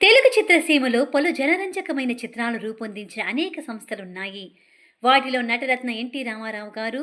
తెలుగు చిత్రసీమలో పలు జనరంజకమైన చిత్రాలు రూపొందించిన అనేక సంస్థలున్నాయి. వాటిలో నటరత్న ఎన్టీ రామారావు గారు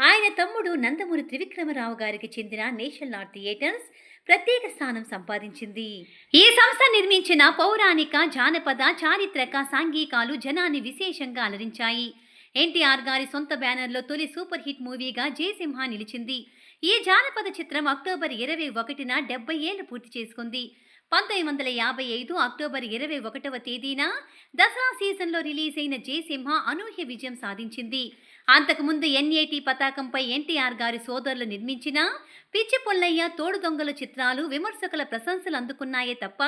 ఆయన తమ్ముడు నందమూరి త్రివిక్రమరావు గారికి చెందిన నేషనల్ ఆర్ట్ థియేటర్స్ ప్రత్యేక స్థానం సంపాదించింది. ఈ సంస్థ నిర్మించిన పౌరాణిక జానపద చారిత్రక సాంఘికాలు జనాన్ని విశేషంగా అలరించాయి. ఎన్టీఆర్ గారి సొంత బ్యానర్లో తొలి సూపర్ హిట్ మూవీగా జయసింహ నిలిచింది. ఈ జానపద చిత్రం అక్టోబర్ ఇరవై ఒకటిన డెబ్బై ఏళ్ళు పూర్తి చేసుకుంది. పంతొమ్మిది వందల యాభై ఐదు అక్టోబర్ ఇరవై ఒకటవ తేదీన దసరా సీజన్లో రిలీజ్ అయిన జయసింహ అనూహ్య విజయం సాధించింది. అంతకుముందు ఎన్ఏటి పతాకంపై ఎన్టీఆర్ గారి సోదరులు నిర్మించిన పిచ్చి పొల్లయ్య తోడు దొంగల చిత్రాలు విమర్శకుల ప్రశంసలు అందుకున్నాయే తప్ప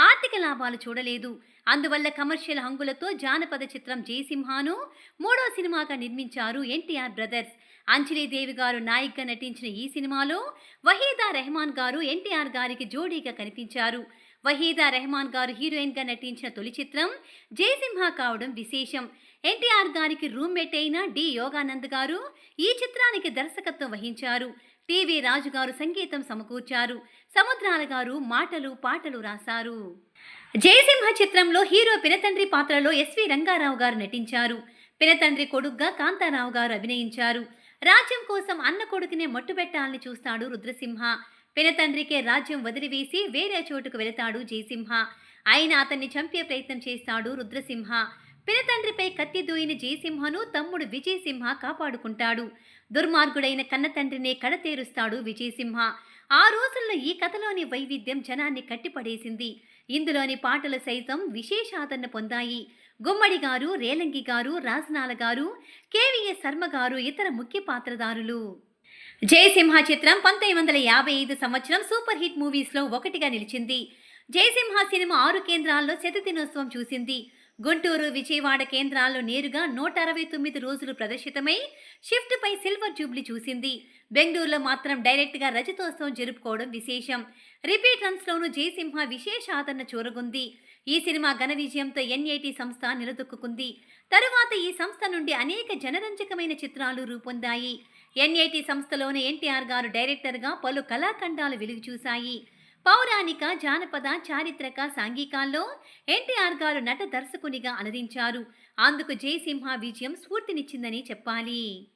ఆర్థిక లాభాలు చూడలేదు. అందువల్ల కమర్షియల్ హంగులతో జానపద చిత్రం జయసింహాను మూడో సినిమాగా నిర్మించారు ఎన్టీఆర్ బ్రదర్స్. అంజలీదేవి గారు నాయికగా నటించిన ఈ సినిమాలో వహీదా రెహమాన్ గారు ఎన్టీఆర్ గారికి జోడీగా కనిపించారు. వహీదా రెహమాన్ గారు హీరోయిన్గా నటించిన తొలి చిత్రం జయసింహ కావడం విశేషం. ఎన్టీఆర్ గారికి రూమ్మేట్ అయిన డి. యోగానంద్ గారు ఈ చిత్రానికి దర్శకత్వం వహించారు. టీవీ రాజు గారు సంగీతం సమకూర్చారు. సముద్రాల గారు మాటలు పాటలు రాశారు. జయసింహ చిత్రంలో హీరో పినతండ్రి పాత్రలో ఎస్వి రంగారావు గారు నటించారు. పినతండ్రి కొడుగ్గా కాంతారావు గారు అభినయించారు. రాజ్యం కోసం అన్న కొడుకునే మట్టుబెట్టాలని చూస్తాడు రుద్రసింహ. పినతండ్రికే రాజ్యం వదిలివేసి వేరే చోటుకు వెళతాడు జయసింహ. అయిన అతన్ని చంపే ప్రయత్నం చేస్తాడు రుద్రసింహ. పినతండ్రిపై కత్తి దూయిన జయసింహను తమ్ముడు విజయసింహ కాపాడుకుంటాడు. దుర్మార్గుడైన కన్నతండ్రినే కడతేరుస్తాడు విజయసింహ. ఆ రోజుల్లో ఈ కథలోని వైవిధ్యం జనాన్ని కట్టిపడేసింది. ఇందులోని పాటలు సైతం విశేష ఆదరణ పొందాయి. గుమ్మడి గారు రేలంగి గారు రాజనాల గారు కేవీఎస్ శర్మ గారు ఇతర ముఖ్య పాత్రదారులు జయసింహ చిత్రం పంతొమ్మిది వందల యాభై ఐదు సంవత్సరం సూపర్ హిట్ మూవీస్లో ఒకటిగా నిలిచింది. జయసింహ సినిమా ఆరు కేంద్రాల్లో శతదినోత్సవం చూసింది. గుంటూరు విజయవాడ కేంద్రాల్లో నేరుగా నూట అరవై తొమ్మిది రోజులు ప్రదర్శితమై షిఫ్ట్ పై సిల్వర్ జూబ్లీ చూసింది. బెంగళూరులో మాత్రం డైరెక్ట్గా రజతోత్సవం జరుపుకోవడం విశేషం. రిపీట్ రన్స్లోనూ జయసింహ విశేష ఆదరణ చూరగుంది. ఈ సినిమా ఘన విజయంతో ఎన్ఐటి సంస్థ నిలదొక్కుంది తరువాత ఈ సంస్థ నుండి అనేక జనరంజకమైన చిత్రాలు రూపొందాయి. ఎన్ఐటి సంస్థలోని ఎన్టీఆర్ గారు డైరెక్టర్గా పలు కళాఖండాలు వెలుగుచూశాయి. పౌరాణిక జానపద చారిత్రక సాంఘికాల్లో ఎన్టీఆర్ గారు నట దర్శకునిగా అలరించారు అందుకు జయసింహ విజయం స్ఫూర్తినిచ్చిందని చెప్పాలి.